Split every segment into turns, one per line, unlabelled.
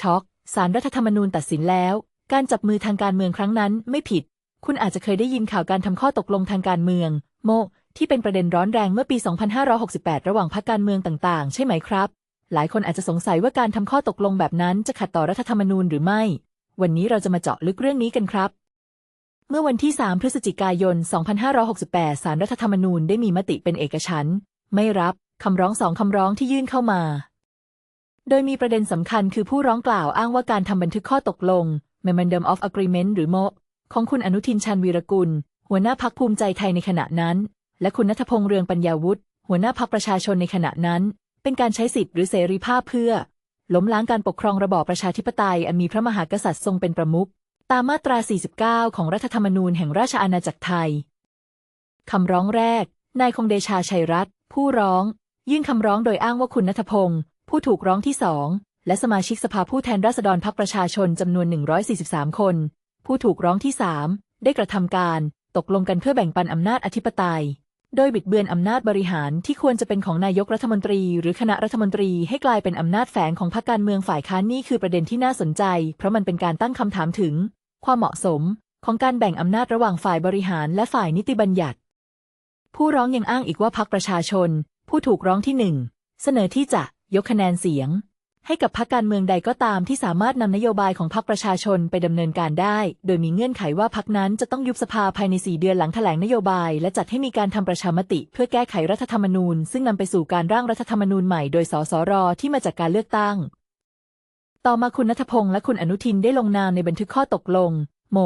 ช็อกสารรัฐธรรมนูญตัดสินแล้ว การจับมือทางการเมืองครั้งนั้นไม่ผิด คุณอาจจะเคยได้ยินข่าวการทำข้อตกลงทางการเมือง โม ที่เป็นประเด็นร้อนแรงเมื่อปี 2568 ระหว่างพรรคการเมืองต่างๆ ใช่ไหมครับ หลายคนอาจจะสงสัยว่าการทำข้อตกลงแบบนั้นจะขัดต่อรัฐธรรมนูญหรือไม่ วันนี้เราจะมาเจาะลึกเรื่องนี้กันครับ เมื่อวันที่ 3 พฤศจิกายน 2568 สารรัฐธรรมนูญได้มีมติเป็นเอกฉันท์ไม่รับคำร้องสองคำร้องที่ยื่นเข้ามา โดยมีประเด็นสำคัญคือผู้ร้องกล่าวอ้างว่าการทำบันทึกข้อตกลง Memorandum of Agreement หรือโมของคุณอนุทินชาญวีรกุล หัวหน้าพักภูมิใจไทยในขณะนั้น และคุณนัทพงษ์เรืองปัญญาวุฒิหัวหน้าพักประชาชนในขณะนั้น เป็นการใช้สิทธิ์หรือเสรีภาพเพื่อ ล้มล้างการปกครองระบอบประชาธิปไตยอันมีพระมหากษัตริย์ทรงเป็นประมุขตามมาตรา 49 ของรัฐธรรมนูญแห่งราชอาณาจักรไทย คำร้องแรก นายคงเดชาชัยรัตน์ผู้ร้อง ยื่นคำร้องโดยอ้างว่าคุณนัทพงศ์ ผู้ถูกร้องที่สองและสมาชิกสภาผู้แทนราษฎรพรรคประชาชนจำนวน 143 คน ผู้ถูกร้องที่สามได้กระทำการตกลงกันเพื่อแบ่งปันอำนาจอธิปไตย โดยบิดเบือนอำนาจบริหารที่ควรจะเป็นของนายกรัฐมนตรี หรือคณะรัฐมนตรีให้กลายเป็นอำนาจแฝงของพรรคการเมืองฝ่ายค้านนี่คือประเด็นที่น่าสนใจ เพราะมันเป็นการตั้งคำถามถึง ความเหมาะสม ของการแบ่งอำนาจระหว่างฝ่ายบริหารและฝ่ายนิติบัญญัติ ผู้ร้องยังอ้างอีกว่าพรรคประชาชน ผู้ถูกร้องที่หนึ่งเสนอที่จะ ยกคะแนนเสียง ให้กับพรรคการเมืองใดก็ตามที่สามารถนำนโยบายของพรรคประชาชนไปดำเนินการได้ โดยมีเงื่อนไขว่าพรรคนั้นจะต้องยุบสภาภายใน4เดือนหลังแถลงนโยบาย และจัดให้มีการทำประชามติ เพื่อแก้ไขรัฐธรรมนูญ ซึ่งนำไปสู่การร่างรัฐธรรมนูญใหม่โดยสสรที่มาจากการเลือกตั้ง ต่อมาคุณนัทพงษ์และคุณอนุทินได้ลงนามในบันทึกข้อตกลง โม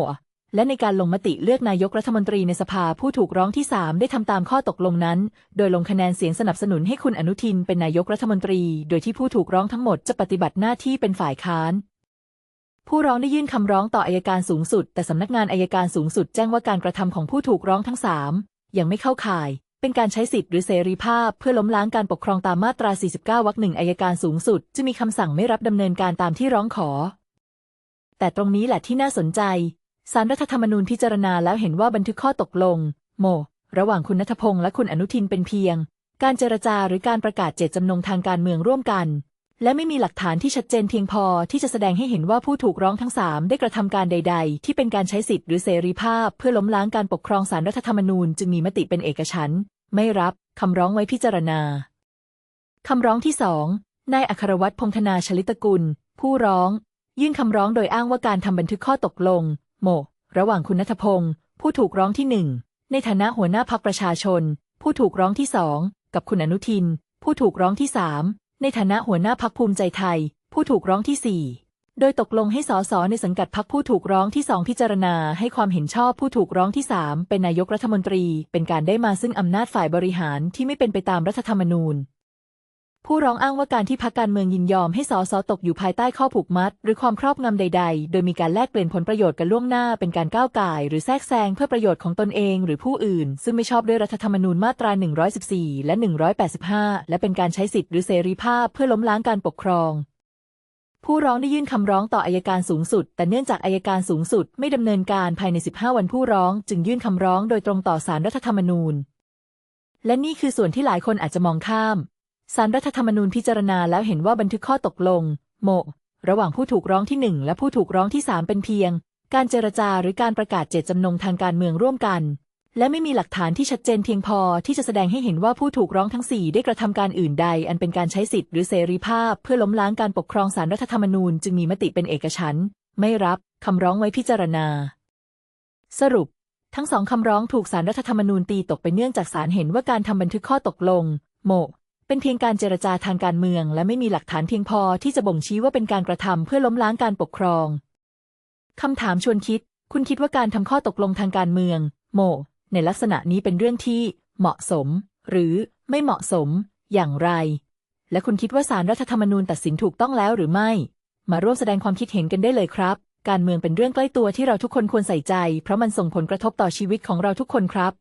และในการลงมติเลือกนายกรัฐมนตรีในสภาผู้ถูกร้องที่ 3 ได้ทำตามข้อตกลงนั้น โดยลงคะแนนเสียงสนับสนุนให้คุณอนุทินเป็นนายกรัฐมนตรี โดยที่ผู้ถูกร้องทั้งหมดจะปฏิบัติหน้าที่เป็นฝ่ายค้าน ผู้ร้องได้ยื่นคำร้องต่ออายการสูงสุด แต่สำนักงานอายการสูงสุดแจ้งว่าการกระทำของผู้ถูกร้องทั้ง 3 ยังไม่เข้าข่าย เป็นการใช้สิทธิ์หรือเสรีภาพ เพื่อล้มล้างการปกครองตามมาตรา 49 วรรคหนึ่งอายการสูงสุด จะมีคำสั่งไม่รับดำเนินการตามที่ร้องขอ แต่ตรงนี้แหละที่น่าสนใจ สารรัฐธรรมนูญพิจารณาแล้วเห็นว่าบันทึกข้อตกลง โม ระหว่างคุณนัทพงษ์และคุณอนุทินเป็นเพียง การเจรจาหรือการประกาศเจตจำนงทางการเมืองร่วมกัน และไม่มีหลักฐานที่ชัดเจนเพียงพอที่จะแสดงให้เห็นว่าผู้ถูกร้องทั้งสามได้กระทำการใด ๆ ที่เป็นการใช้สิทธิ์หรือเสรีภาพ เพื่อล้มล้างการปกครองสารรัฐธรรมนูญจึงมีมติเป็นเอกฉันท์ไม่รับคำร้องไว้พิจารณาคำร้องที่สองนายอัครวัตรพงธนาชลิตกุล ผู้ร้อง ยื่นคำร้องโดยอ้างว่าการทำบันทึกข้อตกลง โม ระหว่างคุณนัทพงศ์ผู้ถูกร้องที่หนึ่งในฐานะหัวหน้าพักประชาชน ผู้ถูกร้องที่สองกับคุณอนุทิน ผู้ถูกร้องที่สามในฐานะหัวหน้าพักภูมิใจไทย ผู้ถูกร้องที่สี่โดยตกลงให้สสในสังกัดพักผู้ถูกร้องที่สองพิจารณาให้ความเห็นชอบผู้ถูกร้องที่สามเป็นนายกรัฐมนตรี เป็นการได้มาซึ่งอำนาจฝ่ายบริหารที่ไม่เป็นไปตามรัฐธรรมนูญ ผู้ร้องอ้างว่าการที่พักการเมืองยินยอมให้สสตกอยู่ภายใต้ข้อผูกมัด หรือความครอบงำใด ๆ โดยมีการแลกเปลี่ยนผลประโยชน์กันล่วงหน้าเป็นการก้าวไก่หรือแทรกแซงเพื่อประโยชน์ของตนเอง หรือผู้อื่น ซึ่งไม่ชอบด้วยรัฐธรรมนูญมาตรา 114 และ 185 และเป็นการใช้สิทธิ์หรือเสรีภาพเพื่อล้มล้างการปกครอง ผู้ร้องได้ยื่นคำร้องต่ออายการสูงสุด แต่เนื่องจากอายการสูงสุดไม่ดำเนินการภายใน 15 วันผู้ร้อง จึงยื่นคำร้องโดยตรงต่อศาลรัฐธรรมนูญ และนี่คือส่วนที่หลายคนอาจจะมองข้าม ศาลรัฐธรรมนูญพิจารณาแล้วเห็นว่าบันทึกข้อตกลง โม ระหว่างผู้ถูกร้องที่หนึ่งและผู้ถูกร้องที่สามเป็นเพียง การเจรจาหรือการประกาศเจตจำนงทางการเมืองร่วมกัน และไม่มีหลักฐานที่ชัดเจนเพียงพอที่จะแสดงให้เห็นว่าผู้ถูกร้องทั้งสี่ได้กระทำการอื่นใด อันเป็นการใช้สิทธิ์หรือเสรีภาพ เพื่อล้มล้างการปกครองศาลรัฐธรรมนูญจึงมีมติเป็นเอกฉันท์ไม่รับคำร้องไว้พิจารณา สรุป ทั้งสองคำร้องถูกศาลรัฐธรรมนูญตีตกไปเนื่องจากศาลเห็นว่าการทำบันทึกข้อตกลง โม เป็นเพียงการเจรจาทางการเมือง และไม่มีหลักฐานเพียงพอที่จะบ่งชี้ว่าเป็นการกระทำเพื่อล้มล้างการปกครองคำถามชวนคิด คุณคิดว่าการทำข้อตกลงทางการเมือง โม ในลักษณะนี้เป็นเรื่องที่เหมาะสม หรือไม่เหมาะสม อย่างไร และคุณคิดว่าศาลรัฐธรรมนูญตัดสินถูกต้องแล้วหรือไม่ มาร่วมแสดงความคิดเห็นกันได้เลยครับ การเมืองเป็นเรื่องใกล้ตัวที่เราทุกคนควรใส่ใจ เพราะมันส่งผลกระทบต่อชีวิตของเราทุกคนครับ